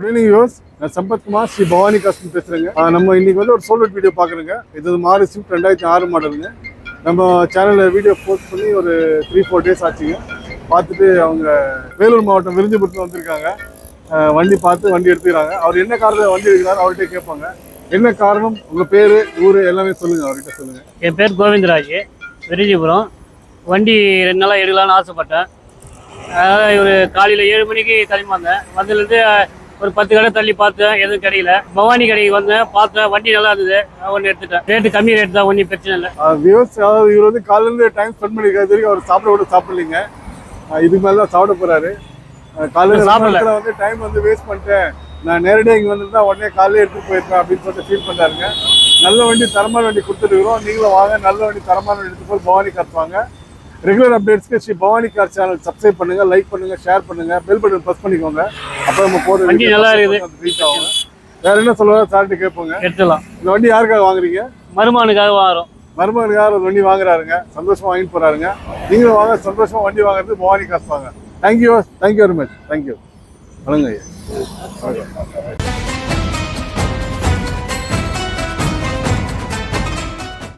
Good evening யோஸ் நான் Sampathkumar Sri Bhavani cost பேசுகிறேங்க நம்ம இன்னைக்கு வந்து ஒரு சோல்ட் வீடியோ பார்க்குறேங்க. இது மாறு ஸ்விஃப்ட் ரெண்டாயிரத்தி ஆறு மாடலுங்க. நம்ம சேனலில் வீடியோ போஸ்ட் பண்ணி ஒரு த்ரீ ஃபோர் டேஸ் ஆச்சுங்க. பார்த்துட்டு அவங்க வேலூர் மாவட்டம் விருந்திபுரத்தில் வந்திருக்காங்க. வண்டி பார்த்து வண்டி எடுத்துக்கிறாங்க. அவர் என்ன காரணம் வண்டி எடுக்கிறாரு அவர்கிட்ட கேட்பாங்க. என்ன காரணம்? உங்கள் பேர் ஊர் எல்லாமே சொல்லுங்கள் அவர்கிட்ட சொல்லுங்கள் என் பேர் கோவிந்தராஜ் விருந்திபுரம் வண்டி ரெண்டு நாளாக எடுக்கலாம்னு ஆசைப்பட்டேன். அதாவது ஒரு காலையில் ஏழு மணிக்கு கிளம்பி வந்தேன் வந்ததுலேருந்து ஒரு பத்து கடை தள்ளி பார்த்தேன் எதுவும் கிடைக்கல. பவானி கடைக்கு வந்தேன் பார்த்தேன் வண்டி நல்லா இருந்தது. ஒன்று எடுத்துட்டேன். ரேட்டு கம்மி ரேட் தான் ஒன்றும் பிரச்சனை இல்லை. வியூஸ் இவர் வந்து காலையிலேருந்து டைம் ஸ்பெண்ட் பண்ணியிருக்காரு இது வரைக்கும் அவர் சாப்பிட கூட சாப்பிடலைங்க. இதுக்கு மேலே தான் சாப்பிட போறாரு. காலையில சாப்பிடல. வந்து டைம் வந்து வேஸ்ட் பண்ணிட்டேன். நான் நேரடியாக இங்கே வந்திருந்தா உடனே காலையில எடுத்துட்டு போயிருப்பேன் அப்படின்னு சொல்லிட்டு ஃபீல் பண்றாருங்க நல்ல வண்டி தரமான வண்டி கொடுத்துருக்குறோம் நீங்களும் வாங்க நல்ல வண்டி தரமான வண்டி எடுத்து போய் பவானி கார் வாங்க regular அப்டேட்ஸ்க்கு Shri Bhavani car channel subscribe பண்ணுங்க லைக் பண்ணுங்க ஷேர் பண்ணுங்க பெல் பட்டன் ப்ரெஸ் பண்ணிக்கோங்க. அப்போ நம்ம போகிற வண்டி நல்லா இருக்குது. ரீச் ஆகும். வேற என்ன சொல்லுவாங்க சார்ட்டு கேட்போங்க. எடுத்துடலாம். இந்த வண்டி யாருக்காக வாங்குறீங்க? மருமானுக்காக வாங்குறோம். மருமகன் யார் ஒரு வண்டி வாங்குறாருங்க. சந்தோஷமா வாங்கிட்டு போறாருங்க. நீங்களும் வாங்க சந்தோஷமா வண்டி வாங்குறது பவானி காசு வாங்க. Thank you thank you very much thank you வணங்க ஐயா வணக்கம்